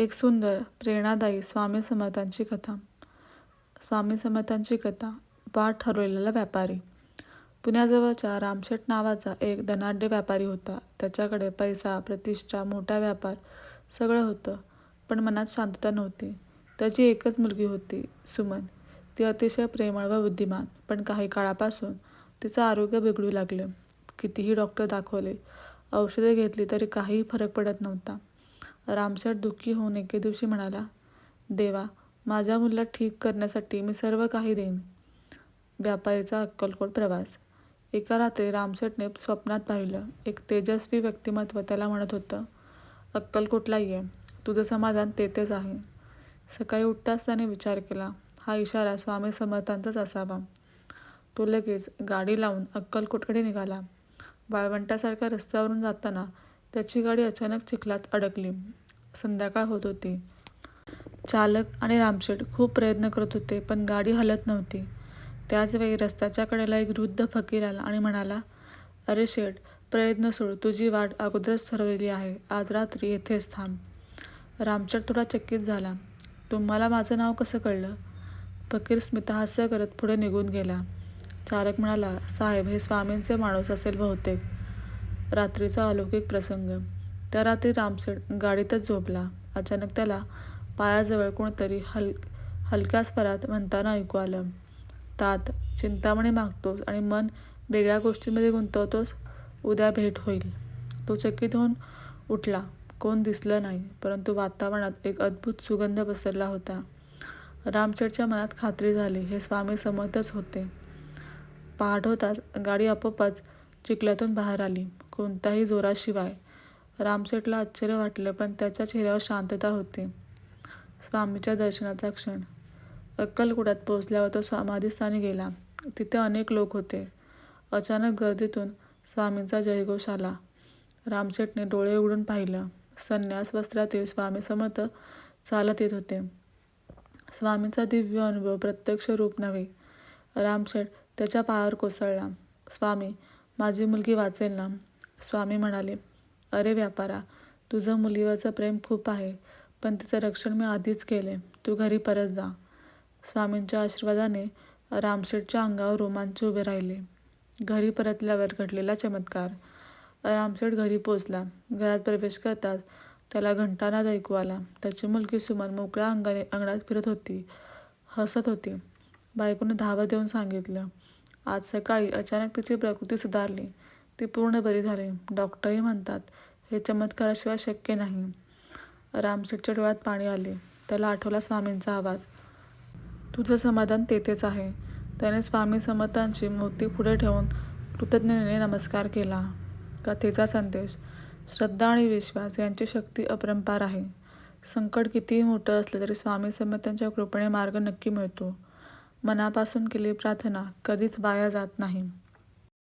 एक सुंदर प्रेरणादायी स्वामी समर्थांची कथा. स्वामी समर्थांची कथा वाट ठरवलेला व्यापारी. पुण्याजवळच्या रामशेठ नावाचा एक धनाढ्य व्यापारी होता. त्याच्याकडे पैसा प्रतिष्ठा मोठा व्यापार सगळं होतं पण मनात शांतता नव्हती. त्याची एकच मुलगी होती सुमन. ती अतिशय प्रेमळ व बुद्धिमान पण काही काळापासून तिचं आरोग्य बिघडू लागलं. कितीही डॉक्टर दाखवले औषधे घेतली तरी काहीही फरक पडत नव्हता. रामशेठ दुःखी होऊन एके दिवशी म्हणाला देवा माझ्या मुलाला ठीक करण्यासाठी मी सर्व काही देईन. व्यापारीचा अक्कलकोट प्रवास. एका रात्री रामशेठने स्वप्नात पाहिलं एक तेजस्वी व्यक्तिमत्व त्याला म्हणत होतं अक्कलकोटला ये तुझं समाधान तेथेच आहे. सकाळी उठताच त्याने विचार केला हा इशारा स्वामी समर्थांचाच असावा. तो लगेच गाडी लावून अक्कलकोटकडे निघाला. वाळवंटासारख्या रस्त्यावरून जाताना त्याची गाडी अचानक चिखलात अडकली. संध्याकाळ होत होती. चालक आणि रामशेठ खूप प्रयत्न करत होते पण गाडी हलत नव्हती. त्याचवेळी रस्त्याच्या कडेला एक वृद्ध फकीर आला आणि म्हणाला अरे शेठ प्रयत्न सोड तुझी वाट अगोदरच ठरवलेली आहे. आज रात्री येथेच थांब. रामशेठ थोडा चकित झाला. तुम्हाला माझं नाव कसं कळलं? फकीर स्मितहास्य करत पुढे निघून गेला. चालक म्हणाला साहेब हे स्वामींचे माणूस असेल बहुतेक. रात्रीचा अलौकिक प्रसंग. त्या रात्री रामशेठ गाडीतच झोपला. अचानक त्याला पायाजवळ कोणतरी हल हलक्या स्वरात म्हणताना ऐकू आलं. तात चिंतामणी मागतोस आणि मन वेगळ्या गोष्टींमध्ये गुंतवतोस उद्या भेट होईल. तो चकित होऊन उठला. कोण दिसलं नाही परंतु वातावरणात एक अद्भुत सुगंध पसरला होता. रामशेठच्या मनात खात्री झाली. हे स्वामी समर्थच होते. पहाट होताच गाडी आपोआपच चिखलातून बाहेर आली. कोणत्याही जोराशिवाय रामशेठला आश्चर्य वाटलं पण त्याच्या चेहऱ्यावर शांतता होती. स्वामीच्या दर्शनाचा क्षण. अक्कलकोटात पोचल्यावर तो समाधीस्थानी गेला. तिथे अनेक लोक होते. अचानक गर्दीतून स्वामींचा जयघोष आला. रामशेठने डोळे उघडून पाहिलं. संन्यास वस्त्रातील स्वामी समर्थ चालत येत होते. स्वामींचा दिव्य अनुभव प्रत्यक्ष रूप नव्हे. रामशेठ त्याच्या पायावर कोसळला. स्वामी माझी मुलगी वाचेल ना? स्वामी म्हणाले. अरे व्यापारा तुझं मुलीवरचं प्रेम खूप आहे पण तिचं रक्षण मी आधीच केले तू घरी परत जा. स्वामींच्या आशीर्वादाने रामशेठच्या अंगावर रोमांच उभे राहिले. घरी परतल्यावर घडलेला चमत्कार. रामशेठ घरी पोचला घरात प्रवेश करताच त्याला घंटानाद ऐकू आला. त्याची मुलगी सुमन मोकळ्या अंगाने अंगणात फिरत होती हसत होती. बायकोने धावत देऊन सांगितलं आज सकाळी अचानक तिची प्रकृती सुधारली. ती पूर्ण बरी झाले. डॉक्टरही म्हणतात हे चमत्काराशिवाय शक्य नाही. रामशेठच्या डोळ्यात पाणी आले. त्याला आठवला स्वामींचा आवाज. तुझं समाधान तेथेच आहे. त्याने स्वामी समर्थांची मूर्ती पुढे ठेवून कृतज्ञतेने नमस्कार केला. कथेचा संदेश. श्रद्धा आणि विश्वास यांची शक्ती अपरंपार आहे. संकट कितीही मोठं असलं तरी स्वामी समर्थांच्या कृपेने मार्ग नक्की मिळतो. मनापासून केलेली प्रार्थना कधीच वाया जात नाही.